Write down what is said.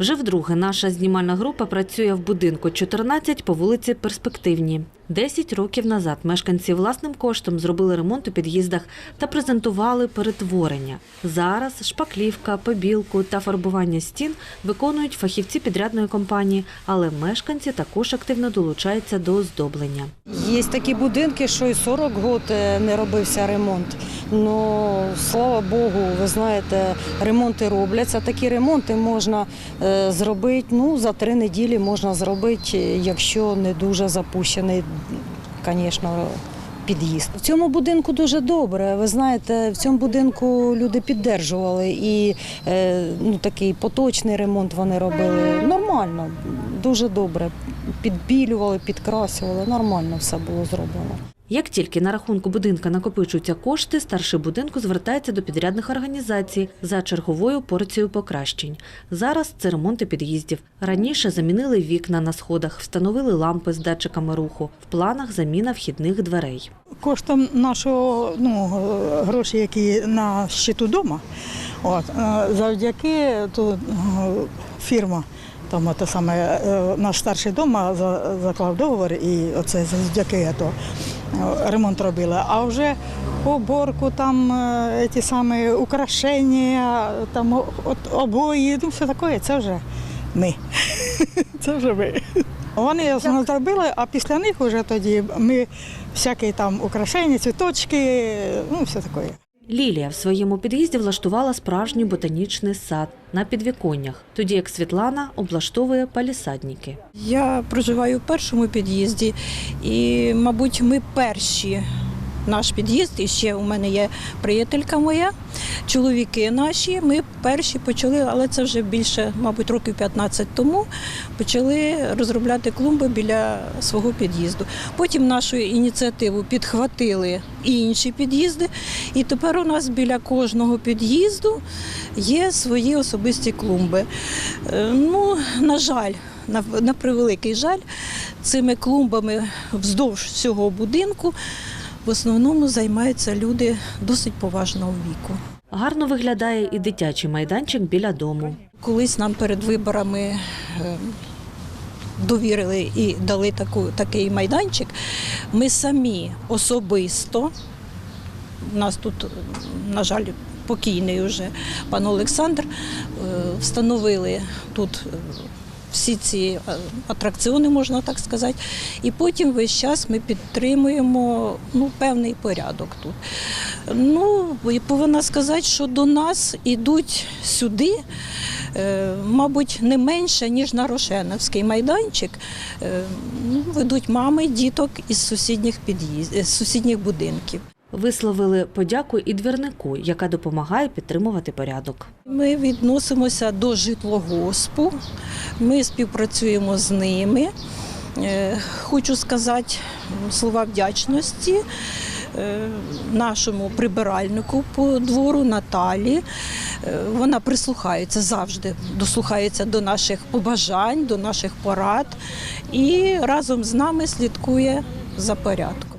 Вже вдруге наша знімальна група працює в будинку 14 по вулиці Перспективній. Десять років назад мешканці власним коштом зробили ремонт у під'їздах та презентували перетворення. Зараз шпаклівка, побілку та фарбування стін виконують фахівці підрядної компанії, але мешканці також активно долучаються до оздоблення. Є такі будинки, що і 40 років не робився ремонт. Ну, слава Богу, ви знаєте, ремонти робляться. Такі ремонти можна е, зробити, ну, за три неділі можна зробити, якщо не дуже запущений, звісно, під'їзд. В цьому будинку дуже добре. Ви знаєте, в цьому будинку люди піддержували і е, ну, такий поточний ремонт вони робили. Нормально, дуже добре. Підбілювали, підкрасювали, нормально все було зроблено. Як тільки на рахунку будинка накопичуються кошти, старший будинку звертається до підрядних організацій за черговою порцією покращень. Зараз це ремонти під'їздів. Раніше замінили вікна на сходах, встановили лампи з датчиками руху. В планах заміна вхідних дверей. коштом нашого ну, е, гроші, які на щиту вдома, от, е, завдяки то, е, фірма, там саме, наш старший дома за- заклав договор і оце завдяки то, ремонт робили. А вже оборку, там е, ті самі украшення, там от, обої, ну все таке, це вже ми. Це вже ми. Вони основно зробили, а після них вже тоді ми всякі там украшення, цвіточки, ну все таке. Лілія в своєму під'їзді влаштувала справжній ботанічний сад на підвіконнях, тоді як Світлана облаштовує палісадники. Я проживаю в першому під'їзді, і, мабуть, ми перші. Наш під'їзд, і ще у мене є приятелька моя, чоловіки наші. Ми перші почали, але це вже більше, мабуть, років 15 тому почали розробляти клумби біля свого під'їзду. Потім нашу ініціативу підхватили і інші під'їзди. І тепер у нас біля кожного під'їзду є свої особисті клумби. Е, Ну, на жаль, на, на превеликий жаль, цими клумбами вздовж всього будинку в основному займаються люди досить поважного віку. Гарно виглядає і дитячий майданчик біля дому. Колись нам перед виборами е, довірили і дали таку, такий майданчик. Ми самі особисто, у нас тут, на жаль, покійний вже пан Олександр, е, встановили тут. Всі ці е, атракціони, можна так сказати, і потім весь час ми підтримуємо ну, певний порядок тут. Ну, і повинна сказати, що до нас ідуть сюди, е, мабуть, не менше, ніж на Рошеновський майданчик. Е, ну, Ведуть мами діток із сусідніх під'їзд, з сусідніх будинків. Висловили подяку і двірнику, яка допомагає підтримувати порядок. Ми відносимося до житлогоспу, ми співпрацюємо з ними. Е, Хочу сказати слова вдячності е, нашому прибиральнику по двору Наталі. Е, Вона прислухається завжди, дослухається до наших побажань, до наших порад і разом з нами слідкує за порядком.